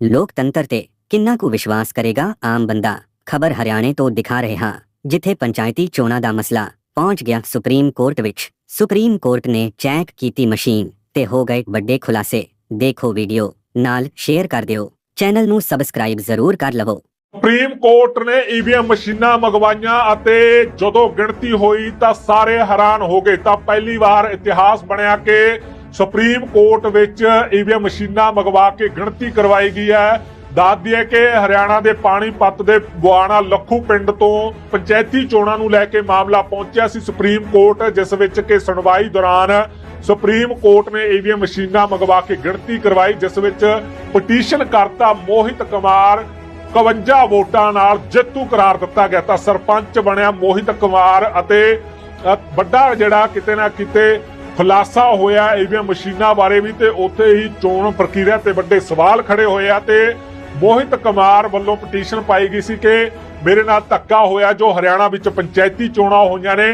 ਲੋਕਤੰਤਰ ਤੇ ਕਿੰਨਾ ਕੁ ਵਿਸ਼ਵਾਸ ਕਰੇਗਾ ਆਮ ਬੰਦਾ ਖਬਰ ਹਰਿਆਣੇ ਤੋਂ ਦਿਖਾ ਰਹੇ ਹਾਂ ਜਿੱਥੇ ਪੰਚਾਇਤੀ ਚੋਣਾਂ ਦਾ ਮਸਲਾ ਪਹੁੰਚ ਗਿਆ ਸੁਪਰੀਮ ਕੋਰਟ ਵਿੱਚ ਸੁਪਰੀਮ ਕੋਰਟ ਨੇ ਚੈੱਕ ਕੀਤੀ ਮਸ਼ੀਨ ਤੇ ਹੋ ਗਏ ਵੱਡੇ ਖੁਲਾਸੇ ਦੇਖੋ ਵੀਡੀਓ ਨਾਲ ਸ਼ੇਅਰ ਕਰ ਦਿਓ ਚੈਨਲ ਨੂੰ ਸਬਸਕ੍ਰਾਈਬ ਜ਼ਰੂਰ ਕਰ ਲਵੋ ਸੁਪਰੀਮ ਕੋਰਟ ਨੇ ਈਵੀਐਮ ਮਸ਼ੀਨਾਂ ਮੰਗਵਾਈਆਂ ਅਤੇ ਜਦੋਂ ਗਿਣਤੀ ਹੋਈ ਤਾਂ ਸਾਰੇ ਹੈਰਾਨ ਹੋ ਗਏ ਤਾਂ ਪਹਿਲੀ ਵਾਰ ਇਤਿਹਾਸ ਬਣਿਆ ਕਿ ਸੁਪਰੀਮ ਕੋਰਟ ਵਿੱਚ ਈਵੀਐਮ ਮਸ਼ੀਨਾਂ ਮੰਗਵਾ ਕੇ ਗਿਣਤੀ ਕਰਵਾਈ ਗਈ ਹੈ। ਦੱਸ ਦਈਏ ਕਿ ਹਰਿਆਣਾ ਦੇ ਪਾਣੀਪਤ ਦੇ ਗੁਆਣਾ ਲੱਖੂ ਪਿੰਡ ਤੋਂ ਪੰਚਾਇਤੀ ਚੋਣਾਂ ਨੂੰ ਲੈ ਕੇ ਮਾਮਲਾ ਪਹੁੰਚਿਆ ਸੀ ਸੁਪਰੀਮ ਕੋਰਟ, ਜਿਸ ਵਿੱਚ ਕਿ ਸੁਣਵਾਈ ਦੌਰਾਨ ਸੁਪਰੀਮ ਕੋਰਟ ਨੇ ਈਵੀਐਮ ਮਸ਼ੀਨਾਂ ਮੰਗਵਾ ਕੇ ਗਿਣਤੀ ਕਰਵਾਈ, ਜਿਸ ਵਿੱਚ ਪਟੀਸ਼ਨ ਕਰਤਾ ਮੋਹਿਤ ਕੁਮਾਰ 51 ਵੋਟਾਂ ਨਾਲ ਜੇਤੂ ਕਰਾਰ ਦਿੱਤਾ ਗਿਆ। ਤਾਂ ਸਰਪੰਚ ਬਣਿਆ ਮੋਹਿਤ ਕੁਮਾਰ ਅਤੇ ਵੱਡਾ ਜਿਹੜਾ ਕਿਤੇ ਨਾ ਕਿਤੇ ਖੁਲਾਸਾ ਹੋਇਆ ਈਵੀਐਮ ਮਸ਼ੀਨਾਂ ਬਾਰੇ ਵੀ ਤੇ ਉੱਥੇ ਹੀ ਚੋਣ ਪ੍ਰਕਿਰਿਆ ਤੇ ਵੱਡੇ ਸਵਾਲ ਖੜੇ ਹੋਏ ਆ ਤੇ ਮੋਹਿਤ ਕੁਮਾਰ ਵੱਲੋਂ ਪਟੀਸ਼ਨ ਪਾਈ ਗਈ ਸੀ ਕਿ ਮੇਰੇ ਨਾਲ ਧੱਕਾ ਹੋਇਆ ਜੋ ਹਰਿਆਣਾ ਵਿੱਚ ਪੰਚਾਇਤੀ ਚੋਣਾਂ ਹੋਈਆਂ ਨੇ।